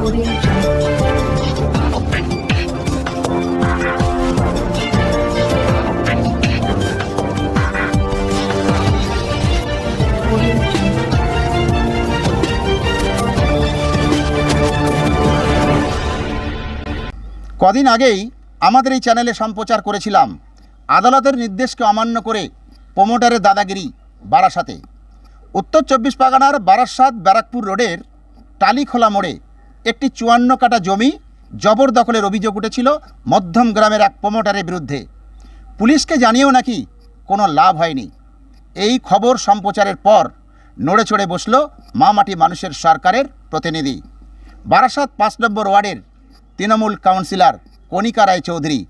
কদিন আগেই আমাদের এই চ্যানেলে সম্প্রচার করেছিলাম। আদালতের নির্দেশকে অমান্য করে প্রমোটারের দাদাগিরি বারাসাতে। উত্তর চব্বিশ পরগনার বারাসাত ব্যারাকপুর রোডের টালিখোলা মোড়ে একটি চুয়ান্ন কাটা জমি জবরদখলের অভিযোগ উঠেছিল মধ্যম গ্রামের এক প্রমোটারের বিরুদ্ধে। পুলিশকে জানিয়েও নাকি কোনো লাভ হয়নি। এই খবর সম্প্রচারের পর নড়ে চড়ে বসল মামাটি মানুষের সরকারের প্রতিনিধি। বারাসাত পাঁচ নম্বর ওয়ার্ডের তৃণমূল কাউন্সিলর কণিকা রায় চৌধুরী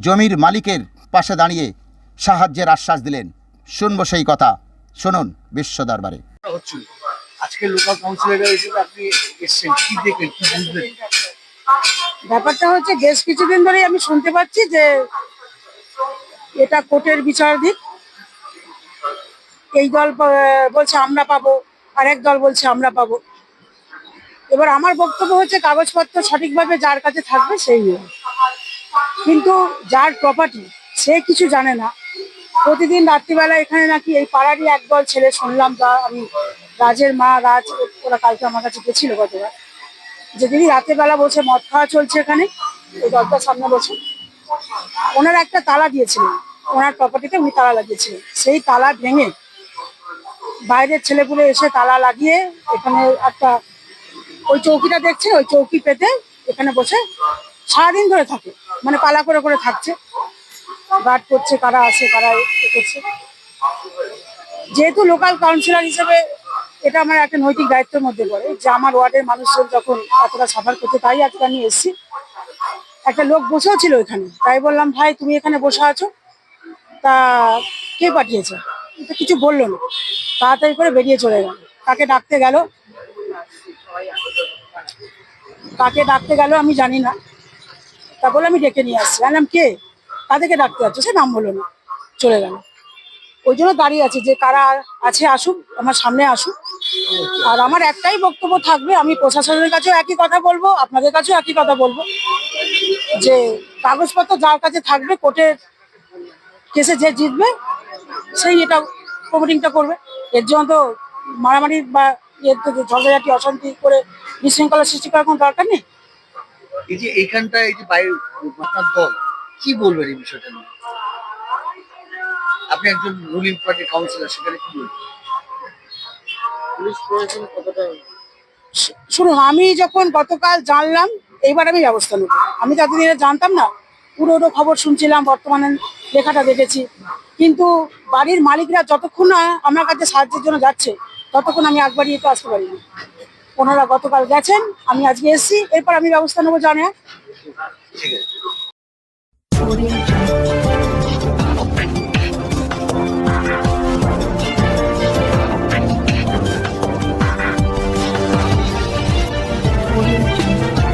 জমির মালিকের পাশে দাঁড়িয়ে সাহায্যের আশ্বাস দিলেন। শুনব সেই কথা। শুনুন বিশ্ব দরবারে। আজকে লোকাল কাউন্সিলর হিসেবে আপনি এসছেন, কি দেখলেন, কি বুঝলেন? ব্যাপারটা হচ্ছে, বেশ কিছুদিন ধরেই আমি শুনতে পাচ্ছি যে এটা কোর্টের বিচারাধীন। এই দল বলছে আমরা পাবো আর এক দল বলছে আমরা পাবো। এবার আমার বক্তব্য হচ্ছে, কাগজপত্র সঠিকভাবে যার কাছে থাকবে সেই কিন্তু যার প্রপার্টি সে কিছু জানে না। প্রতিদিন রাত্রিবেলা এখানে নাকি এই পাড়ারই একদল ছেলে শুনলাম যা আমি রাজের মা, রাজ, ওরা কালকে আমার কাছে গেছিল গতবার। যে দিদি রাতের বেলা বসে মদ খাওয়া চলছে এখানে, ওই দরজার সামনে বসে ওনার একটা তালা দিয়েছিলেন, ওনার প্রপার্টিতে উনি তালা লাগিয়েছিলেন। সেই তালা ভেঙে বাইরের ছেলেপুলে এসে তালা লাগিয়ে এখানে একটা ওই চৌকিটা দেখছে ওই চৌকি পেতে এখানে বসে সারাদিন ধরে থাকে মানে পালা করে করে থাকছে। গার্ড করছে কারা আসে কারা করছে। যেহেতু লোকাল কাউন্সিলর হিসেবে এটা আমার একটা নৈতিক দায়িত্বের মধ্যে পড়ে যে আমার ওয়ার্ডের মানুষজন যখন এতটা সাফার করছে, তাই আজকে আমি এসেছি। একটা লোক বসেও ছিল এখানে। তাই বললাম, ভাই, তুমি এখানে বসে আছো? তা কে পাঠিয়েছে? কিছু বলল না। তাড়াতাড়ি করে বেরিয়ে চলে গেল। কাকে ডাকতে গেল? কাকে ডাকতে গেল আমি জানি না। তা বলে আমি ডেকে নিয়ে আসছি। জানলাম কে? তাদেরকে ডাকতে যাচ্ছে? সে নাম বলল না। চলে গেল। ওই জন্য দাঁড়িয়ে আছে যে কারা আছে, আসুক, আমার সামনে আসুক। আর আমার একটাই বক্তব্য থাকবে, আমি প্রশাসনের কাছেও একই কথা বলব, আপনাদের কাছেও একই কথা বলব, যে কাগজপত্র যার কাছে থাকবে, কোর্টের কেসে যে জিতবে, সেই এটা প্রমোটিংটা করবে। এর জন্য তো মারামারি বা এর ঝগড়াঝাটি, অশান্তি করে বিশৃঙ্খলা সৃষ্টি করার কোনো দরকার নেই। এই যে এইখানটা এই যে বাইরে দল, কি বলবেন এই বিষয়টা আপনি একজন রুলিং পার্টির কাউন্সিলর সেখানে কি বলবেন? শুনুন আমি যখন গতকাল জানলাম এইবার আমি ব্যবস্থা নেব। আমি তো এতদিনে জানতাম না পুরো পুরো খবর শুনছিলাম বর্তমানে লেখাটা দেখেছি। কিন্তু বাড়ির মালিকরা যতক্ষণ না আমার কাছে সাহায্যের জন্য যাচ্ছে ততক্ষণ আমি আগ বাড়িয়ে তো আসতে পারিনি। ওনারা গতকাল গেছেন আমি আজকে এসেছি এরপর আমি ব্যবস্থা নেব জানে। ঠিক আছে. Audio